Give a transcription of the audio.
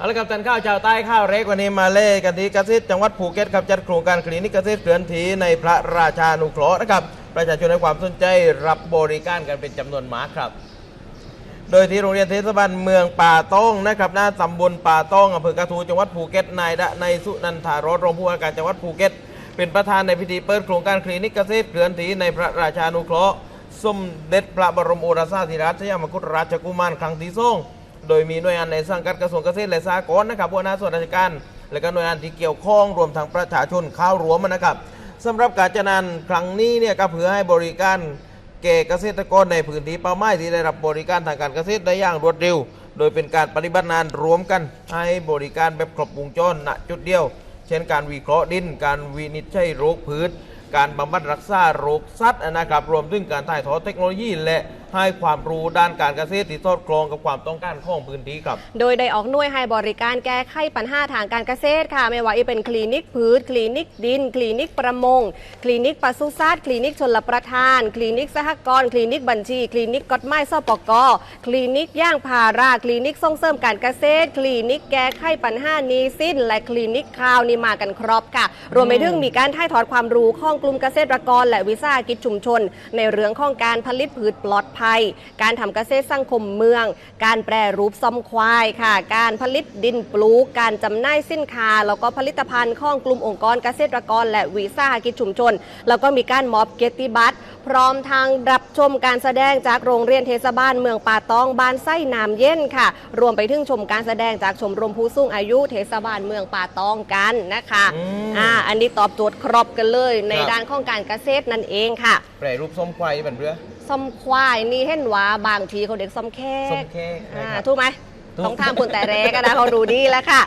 เอาละครับท่านข้าวชาวใต้ข้าวเล็กวันนี้มาเล่กันที่เกษตรจังหวัดภูเก็ตครับจัดโครงการคลินิกเกษตรเคลื่อนที่ในพระราชานุเคราะห์นะครับประชาชนให้ความสนใจรับบริการกันเป็นจำนวนมากครับ โดยที่โรงเรียนเทศบาลเมืองป่าต้องนะครับหน้าตำบลป่าต้องอำเภอกระทูจังหวัดภูเก็ตนายดะในยสุนันทารสรองผู้ว่าการจังหวัดภูเก็ต เป็นประธานในพิธีเปิดโครงการคลินิกเกษตรเคลื่อนที่ในพระราชานุเคราะห์สมเด็จพระบรมโอรสาธิราชยามกุฎราชกุมารครั้งที่สอง โดยมีหน่วยงานในสังกัดกระทรวงเกษตรและสหกรณ์นะครับหัวหน้าส่วนราชการ และก็หน่วยงานที่เกี่ยวข้องรวมทั้งประชาชนเข้ารวมนะครับสำหรับการจัดงานครั้งนี้เนี่ยก็เพื่อให้บริการแก่เกษตรกรในพื้นที่เป้าหมายที่ได้รับบริการทางการเกษตรได้อย่างรวดเร็ว โดยเป็นการปฏิบัติงานรวมกัน ให้บริการแบบครบวงจรณจุดเดียว เช่นการวิเคราะห์ดิน การวินิจฉัยโรคพืช การบำบัดรักษาโรคสัตว์นะครับ รวมถึงการถ่ายทอดเทคโนโลยีและ ให้ความรู้ด้านการเกษตรที่สอดคล้องกับความต้องการของพื้นที่ครับ โดยได้ออกหน่วยให้บริการแก้ไขปัญหาทางการเกษตรค่ะ ไม่ว่าจะเป็นคลินิกพืชคลินิกดิน คลินิกประมง คลินิกปศุสัตว์คลินิกชนลประทาน คลินิกสหกรณ์คลินิกบัญชี คลินิกกฎหมายสปกคลินิกย่างพาราคลินิกส่งเสริมการเกษตร คลินิกแก้ไขปัญหานี้สิ้น และคลินิกข้าวนี่มากันครบค่ะ รวมไปถึงมีการถ่ายทอดความรู้ของกลุ่มเกษตรกร และวิสาหกิจชุมชน ในเรื่องของการผลิตพืชปลอดภัย การทำเกษตรสังคมเมือง การแปรรูปซ่อมควายค่ะ การผลิตดินปลูก การจำหน่ายสินค้า แล้วก็ผลิตภัณฑ์ของกลุ่มองค์กรเกษตรกร และวิสาหกิจชุมชน แล้วก็มีการมอบเกียรติบัตรพร้อมทางรับชมการแสดงจากโรงเรียนเทศบาลเมืองป่าตองบ้านไส้น้ำเย็นค่ะ รวมไปถึงชมการแสดงจากชมรมผู้สูงอายุเทศบาลเมืองป่าตองกันนะคะอืมอ่าอันนี้ตอบโจทย์ครบกันเลย ในครับด้านของการเกษตรนั่นเองค่ะ แปรรูปส้มควายเป็นเรือ ส้มควายนี่เห็นว่าบางทีเขาเด็กส้มแค่ส้มแขกอ่านะครับ ถูกไหมถูก ต้องทางคุณแต่แรกอะนะเขาดูดีแล้วค่ะ